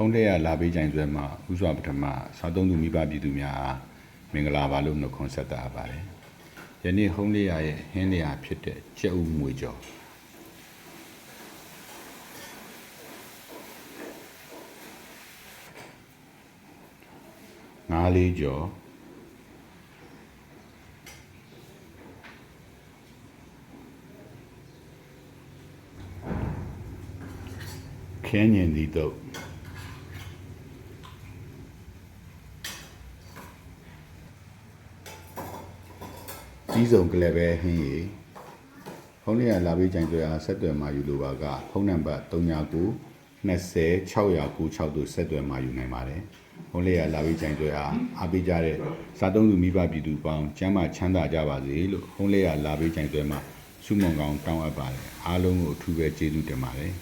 ဟုံးတဲ့ရလာပေးကြိုင်ဆွဲမှာဥစွာပထမစားသုံးသူမိဘပြည်သူများအားမင်္ဂလာပါလို့နှုတ်ခွန်းဆက်တာပါတယ်ယနေ့ဟုံးလေးရရဲ့ဟင်းလေးရဖြစ်တဲ့ကြက်ဥငွေကြော်ငါးလေးကြော်ခဲညင်သီးတော့ ကြီးဆုံးကလည်းပဲဟင်းရီဖုန်းလေးကလာပေးကြိုင်ကြွယ်အားဆက်သွယ်မှယူလိုပါကဖုန်းနံပါတ်39 20 696တို့ဆက်သွယ်မှယူနိုင်ပါတယ်ဖုန်းလေးကလာပေးကြိုင်ကြွယ်အားအားပေးကြတဲ့စားသုံးသူမိဘပြည်သူပေါင်းကျမ်းမာချမ်းသာကြပါစေလို့ဖုန်းလေးကလာပေးကြိုင်ကြွယ်မှဆုမွန်ကောင်းတောင်းအပ်ပါတယ်အားလုံးကိုအထူးပဲကျေးဇူးတင်ပါတယ်